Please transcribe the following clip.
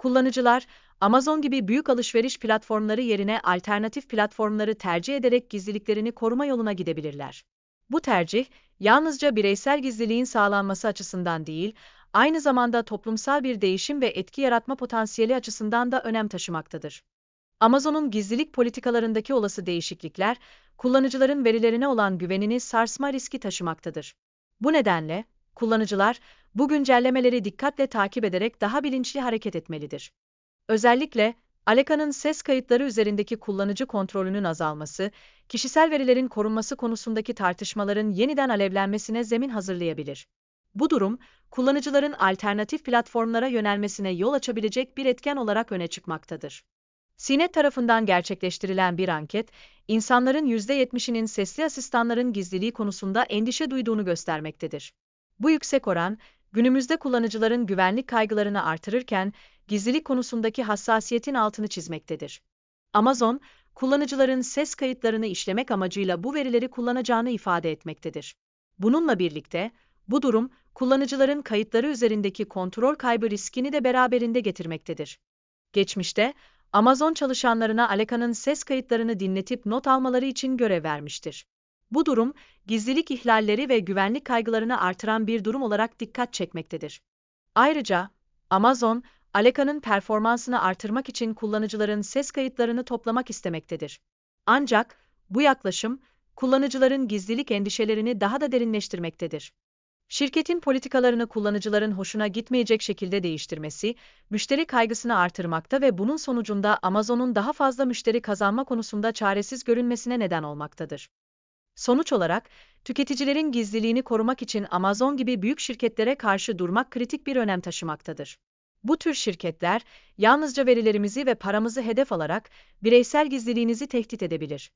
Kullanıcılar, Amazon gibi büyük alışveriş platformları yerine alternatif platformları tercih ederek gizliliklerini koruma yoluna gidebilirler. Bu tercih, yalnızca bireysel gizliliğin sağlanması açısından değil, aynı zamanda toplumsal bir değişim ve etki yaratma potansiyeli açısından da önem taşımaktadır. Amazon'un gizlilik politikalarındaki olası değişiklikler, kullanıcıların verilerine olan güvenini sarsma riski taşımaktadır. Bu nedenle, kullanıcılar, bu güncellemeleri dikkatle takip ederek daha bilinçli hareket etmelidir. Özellikle, Aleka'nın ses kayıtları üzerindeki kullanıcı kontrolünün azalması, kişisel verilerin korunması konusundaki tartışmaların yeniden alevlenmesine zemin hazırlayabilir. Bu durum, kullanıcıların alternatif platformlara yönelmesine yol açabilecek bir etken olarak öne çıkmaktadır. CNET tarafından gerçekleştirilen bir anket, insanların %70'inin sesli asistanların gizliliği konusunda endişe duyduğunu göstermektedir. Bu yüksek oran, günümüzde kullanıcıların güvenlik kaygılarını artırırken, gizlilik konusundaki hassasiyetin altını çizmektedir. Amazon, kullanıcıların ses kayıtlarını işlemek amacıyla bu verileri kullanacağını ifade etmektedir. Bununla birlikte, bu durum, kullanıcıların kayıtları üzerindeki kontrol kaybı riskini de beraberinde getirmektedir. Geçmişte, Amazon çalışanlarına Aleka'nın ses kayıtlarını dinletip not almaları için görev vermiştir. Bu durum, gizlilik ihlalleri ve güvenlik kaygılarını artıran bir durum olarak dikkat çekmektedir. Ayrıca, Amazon, Aleka'nın performansını artırmak için kullanıcıların ses kayıtlarını toplamak istemektedir. Ancak, bu yaklaşım, kullanıcıların gizlilik endişelerini daha da derinleştirmektedir. Şirketin politikalarını kullanıcıların hoşuna gitmeyecek şekilde değiştirmesi, müşteri kaygısını artırmakta ve bunun sonucunda Amazon'un daha fazla müşteri kazanma konusunda çaresiz görünmesine neden olmaktadır. Sonuç olarak, tüketicilerin gizliliğini korumak için Amazon gibi büyük şirketlere karşı durmak kritik bir önem taşımaktadır. Bu tür şirketler, yalnızca verilerimizi ve paramızı hedef alarak bireysel gizliliğinizi tehdit edebilir.